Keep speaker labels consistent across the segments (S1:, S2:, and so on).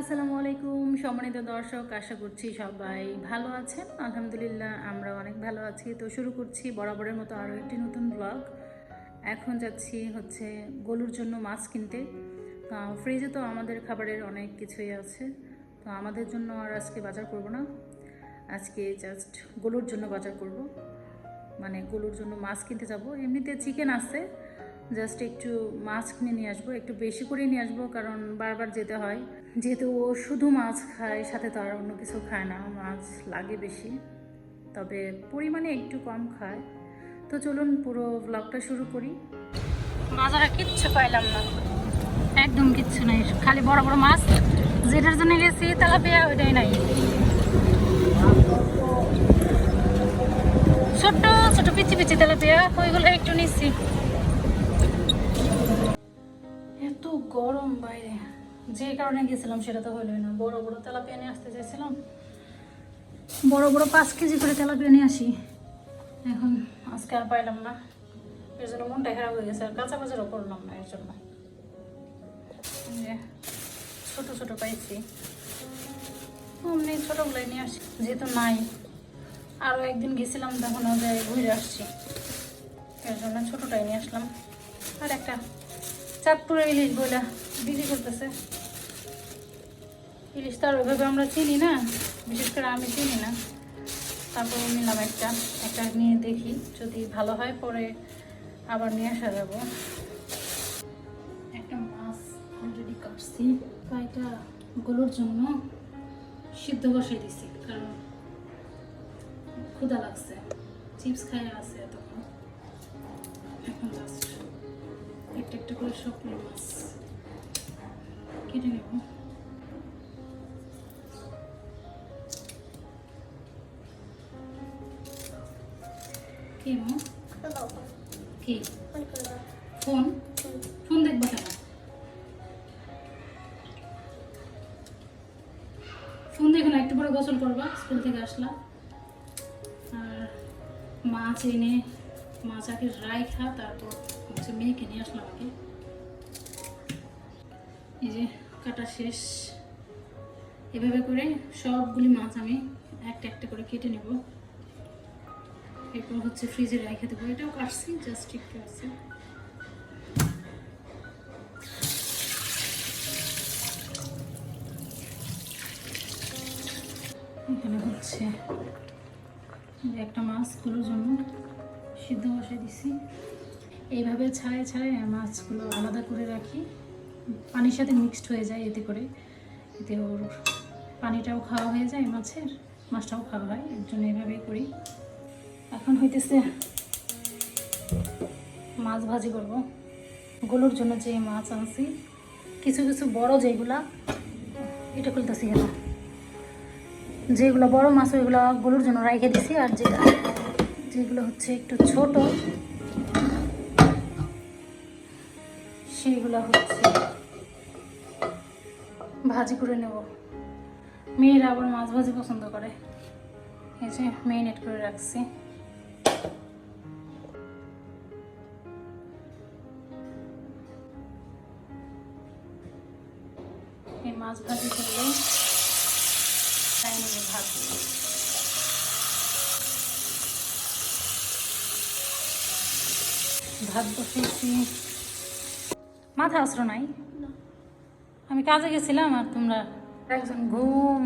S1: আসসালামু আলাইকুম, সম্মানিত দর্শক, আশা করছি সবাই ভালো আছেন। আলহামদুলিল্লাহ আমরা অনেক ভালো আছি। তো শুরু করছি বরাবরের মতো আরও একটি নতুন ব্লগ এখন যাচ্ছি হচ্ছে গলুর জন্য মাছ কিনতে। ফ্রিজে তো আমাদের খাবারের অনেক কিছুই আছে। তো আমাদের জন্য আর আজকে বাজার করব না। আজকে জাস্ট গলুর জন্য বাজার করব। মানে গলুর জন্য মাছ কিনতে যাব। এমনিতে চিকেন আছে জাস্ট একটু মাছ কিনে নিয়ে আসব, একটু বেশি করে নিয়ে আসব, কারণ বারবার যেতে হয়। যেহেতু ও শুধু মাছ খায়, সাথে তো আর অন্য কিছু খায় না মাছ লাগে বেশি। তবে পরিমাণে একটু কম খায়। তো চলুন পুরো ব্লগটা শুরু করি। বাজারে কিচ্ছু পাইলাম না। একদম কিচ্ছু নাই, খালি বড় বড় মাছ যেটার জন্য গেছি, তেলাপিয়া ওইটাই নাই। ছোট্ট ছোট পিচি পিচি তেলাপিয়া, ওইগুলো একটু নিচ্ছি। গরম বাইরে। যে কারণে গেছিলাম সেটা তো হলোই না। বড় বড় তেলাপিয়া নিয়ে আসতে চাইছিলাম। বড় বড় পাঁচ কেজি করে তেলাপিয়া নিয়ে আসি। এখন আজকে আর পাইলাম না। এর জন্য মনটা খারাপ হয়ে গেছে। আর কাঁচা বাজারও করলাম না এর জন্য। ছোট ছোট পাইছি। অমনি ছোটগুলাই নিয়ে আসি। যেহেতু নাই আরও একদিন গেছিলাম, তখন ওদের ঘুরে আসছি। এর জন্য ছোটটাই নিয়ে আসলাম। আর একটা চাঁদপুরের ইলিশ বইলা বিক্রি করতেছে। ইলিশ তো আর ওইভাবে আমরা চিনি না, বিশেষ করে আমি চিনি না। তারপর নিলাম একটা একটা নিয়ে দেখি যদি ভালো হয়, পরে আবার নিয়ে আসা যাব। একটা মাছ অলরেডি কাটছি কয়টা গুলোর জন্য সিদ্ধ বসাই দিছি, কারণ ক্ষুদা লাগছে। চিপস খাইয়া আছে তখন এখন জাস্ট একটা একটা করে সবগুলো মাছ। কেটে নেব। কি মো? কি? ফোন? ফোন দেখব কেন? ফোন দেখো না, একটু পরে গোসল করবা, স্কুল থেকে আসলা আর মাছ এনে মাছ আগে রাই খা তারপর হচ্ছে মেয়েকে নিয়ে আসলাম আগে। এই যে কাটা শেষ। এভাবে করে সবগুলি মাছ আমি একটা একটা করে কেটে নেব। এরপর হচ্ছে ফ্রিজে রেখে দেবো। এটাও কাটছি জাস্ট একটু আছে। এখানে হচ্ছে একটা মাছগুলোর জন্য সিদ্ধ বসে দিছি। এইভাবে ছাড়াই ছাড়াই মাছগুলো আলাদা করে রাখি। পানির সাথে মিক্সড হয়ে যায় এতে করে। এতে ওর পানিটাও খাওয়া হয়ে যায়, মাছের মাছটাও খাওয়া হয়, এর জন্য এভাবেই করি। এখন হইতেছে মাছ ভাজি করব। গুলোর জন্য যে মাছ আনছি, কিছু কিছু বড় যেগুলা, এটা খুলতেছি কেন যেগুলো বড় মাছ, ওইগুলো গরুর জন্য রেখে দিছি, আর যেটা, যেগুলো হচ্ছে একটু ছোট, সেগুলো হচ্ছে ভাজি করে নেব। মেয়েরা আবার মাছ ভাজি পছন্দ করে। এই যে মেরিনেট করে রাখছি। এই মাছ ভাজি করলে তাই নেবে ভাত ভাত বসিয়েছি। মাথা অস্ত্র নাই। আমি কাজে গেছিলাম আর তোমরা একজন ঘুম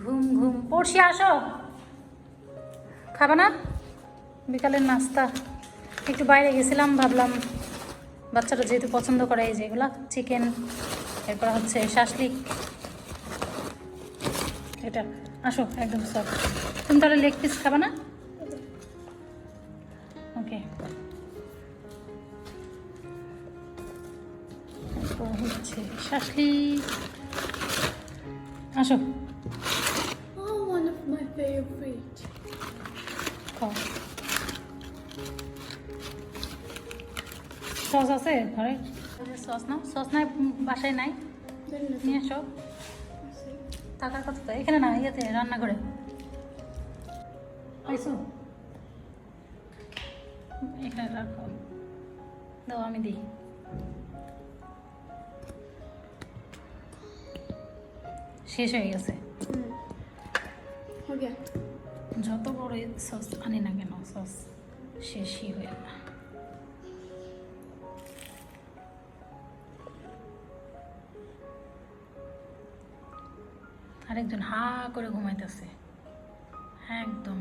S1: ঘুম ঘুম। পড়শি আসো। খাবে না? বিকালের নাস্তা। একটু বাইরে গেছিলাম, ভাবলাম বাচ্চারা যেহেতু পছন্দ করে এই যেগুলা চিকেন এরপর হচ্ছে শাসলিক। এটা, আসো একদম সব তুমি তাহলে লেগ পিস খাবে না? ওকে হচ্ছে। শাসলিক আসো।
S2: Oh,
S1: সস আছে ঘরে? সস না সস নাই বাসায় নাই। নিয়ে আসো। টাকার কথা তো এখানে না ইয়েতে রান্নাঘরে। পাইছো এখানে রাখো। দাও আমি দিই। শেষ হয়ে গেছে. যত বড় সস আনি না কেন সস শেষই হয়ে না আরেকজন হা করে ঘুমাইতেছে। হ্যাঁ একদম।